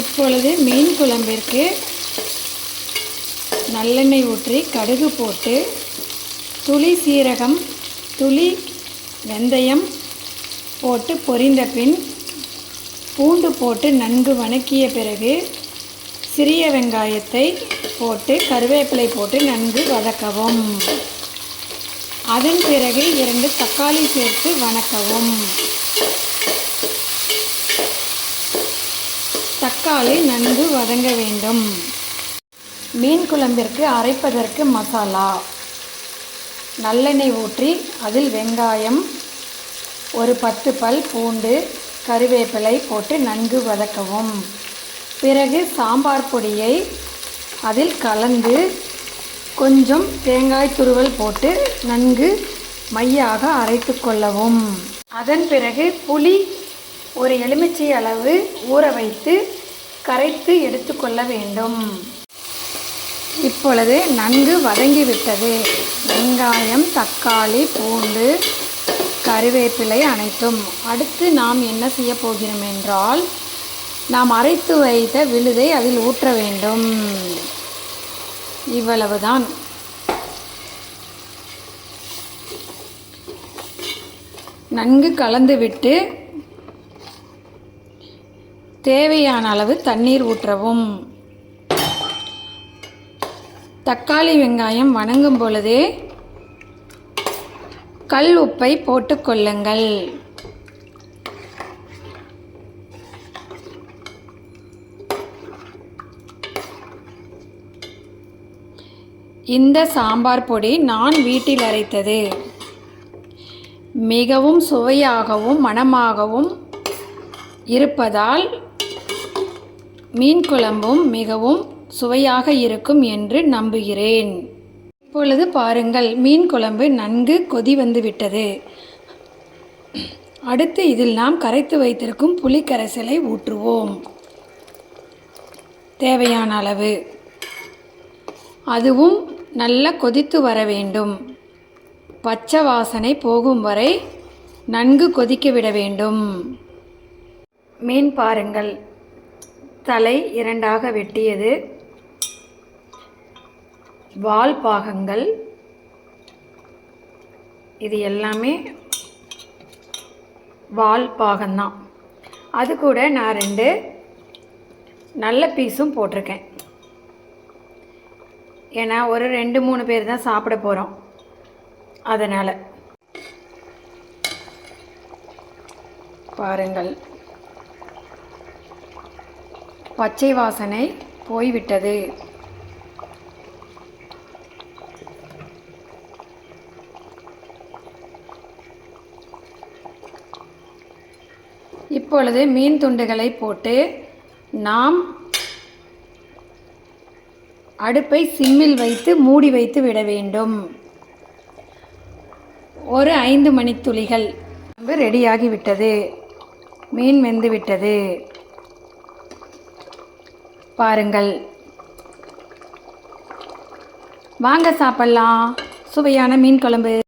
இப்பொழுது மீன் குழம்பிற்கு நல்லெண்ணெய் ஊற்றி கடுகு போட்டு துளி சீரகம் துளி வெந்தயம் போட்டு பொரிந்த பின் பூண்டு போட்டு நன்கு வணக்கிய பிறகு சிறிய வெங்காயத்தை போட்டு கருவேப்பிலை போட்டு நன்கு வதக்கவும். அதன் பிறகு இரண்டு தக்காளி சேர்த்து வணக்கவும். தக்காளி நன்கு வதங்க வேண்டும். மீன் குழம்பிற்கு அரைப்பதற்கு மசாலா. நல்லெண்ணெய் ஊற்றி அதில் வெங்காயம் ஒரு பத்து பல் பூண்டு கருவேப்பிலை போட்டு நன்கு வதக்கவும். பிறகு சாம்பார் பொடியை அதில் கலந்து கொஞ்சம் தேங்காய் துருவல் போட்டு நன்கு மையாக அரைத்து கொள்ளவும். அதன் பிறகு புளி ஒரு எலுமிச்சை அளவு ஊற வைத்து கரைத்து எடுத்துக்கொள்ள வேண்டும். இப்பொழுது நன்கு வதங்கிவிட்டது. வெங்காயம் தக்காளி பூண்டு கருவேப்பிலை அனைத்தும். அடுத்து நாம் என்ன செய்ய போகிறோம் என்றால் நாம் அரைத்து வைத்த விழுதை அதில் ஊற்ற வேண்டும். இவ்வளவுதான். நன்கு கலந்துவிட்டு தேவையான அளவு தண்ணீர் ஊற்றவும். தக்காளி வெங்காயம் வணங்கும் பொழுதே கல் உப்பை போட்டுக்கொள்ளுங்கள் இந்த சாம்பார் பொடி நான் வீட்டில் அரைத்தது. மிகவும் சுவையாகவும் மணமாகவும் இருப்பதால் மீன் குழம்பும் மிகவும் சுவையாக இருக்கும் என்று நம்புகிறேன். இப்பொழுது பாருங்கள் மீன் குழம்பு நன்கு கொதி வந்து விட்டது அடுத்து இதில் நாம் கரைத்து வைத்திருக்கும் புளிக்கரைசலை ஊற்றுவோம். தேவையான அளவு. அதுவும் நல்லா கொதித்து வர வேண்டும். பச்சை வாசனை போகும் வரை நன்கு கொதிக்க விட வேண்டும். மீன் பாருங்கள். தலை இரண்டாக வெட்டியது. வால் பாகங்கள். இது எல்லாமே வால் பாகம்தான். அது கூட நான் ரெண்டு நல்ல பீஸும் போட்டிருக்கேன். ஏன்னா ஒரு ரெண்டு மூணு பேர் தான் சாப்பிட போகிறோம் அதனால். பாருங்கள். பச்சை வாசனை போய்விட்டது. இப்பொழுது மீன் துண்டுகளை போட்டு நாம் அடுப்பை சிம்மில் வைத்து மூடி வைத்து விட வேண்டும். ஒரு ஐந்து மணித்துளிகள் ரெடியாகி ரெடியாகிவிட்டது மீன் வெந்து விட்டது பாருங்கள். வாங்க சாப்பிட்லாம். சுவையான மீன் குழம்பு.